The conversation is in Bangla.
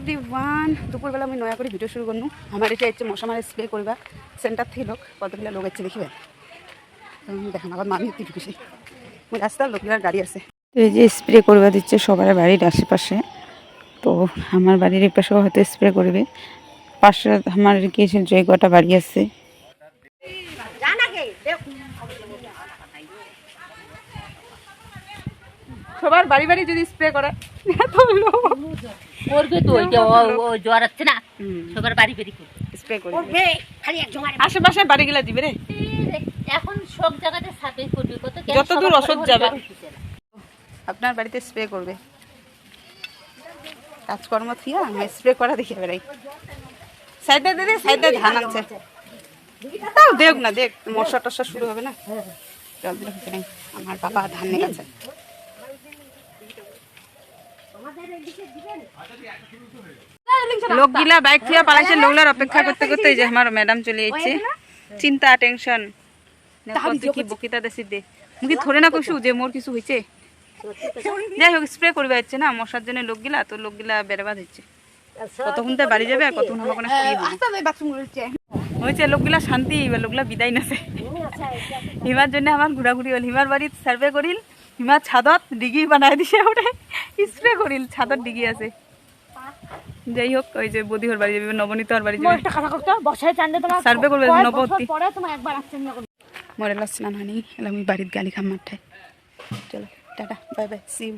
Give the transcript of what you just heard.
এভরি ওয়ান দুপুরবেলা আমি নয়া করে ভিডিও শুরু করনু। আমার এটা হচ্ছে মশা মারা স্প্রে করবা। সেন্টার থেকে লোক কতগুলো লোক আছে দেখিবেন? দেখেন আবার মামি একটু খুশি। ওই রাস্তার লোকগুলার গাড়ি আছে। তো এই যে স্প্রে করবা দিচ্ছে সবার বাড়ির আশেপাশে। তো আমার বাড়ির এই পাশেও হয়তো স্প্রে করবে। পাশে আমার কি যে কটা বাড়ি আছে। সবার বাড়ি বাড়ি যদি স্প্রে করে এত লোক। করবে তো ওই যে ও- জ্বর আছে না সবার বাড়ি বাড়ি করবে স্প্রে। আশেপাশে বাড়িগুলা দিবে রে। এখন সব জায়গাতে সাপে করবে কত যত দূর ওষুধ যাবে। ঘরে হইতেছে না। আপনার বাড়িতে স্প্রে করবে। কাজকর্ম থিয়া আমি স্প্রে করা দেখে বেড়াই। সাইডে দিদি সাইডে ধান তাও দেখ না দেখ মশা টশা শুরু হবে না। জল দিলে আমার বাবা ধান নিয়ে গেছে। লোকগুলা বাইক থিয়া পালাইছে অপেক্ষা করতে করতে যে আমার ম্যাডাম চলে চিন্তা টেনশন কি বকিতা দেশি দে। মুখে ধরে না যে মোর কিছু হয়েছে যাই হোক স্প্রে করবে যাচ্ছে না মশার জন্য লোকগুলা, তো লোকগুলা বেরবাদ হচ্ছে কতক্ষণ তো বাড়ি যাবে আর কতক্ষণ আমার হয়েছে লোকগুলা শান্তি লোকগুলা বিদায় নাছে। হিমার জন্য আমার ঘোরাঘুরি হল। হিমার বাড়িত সার্ভে করিল হিমার ছাদত ডিগি বানাই দিছে ওটা স্প্রে করিল ছাদত ডিগি আছে। যাই হোক ওই যে বদিহর বাড়ি যাবে নবনীত বাড়ি যাবে। একটা কথা করতে বসায় চান্দে তোমার সার্ভে করবে নবতি পরে তোমার একবার আসছেন না মরেলা স্নান হয়নি এলাম আমি বাড়ির গালি খাম মাঠে চলো tata bye bye see you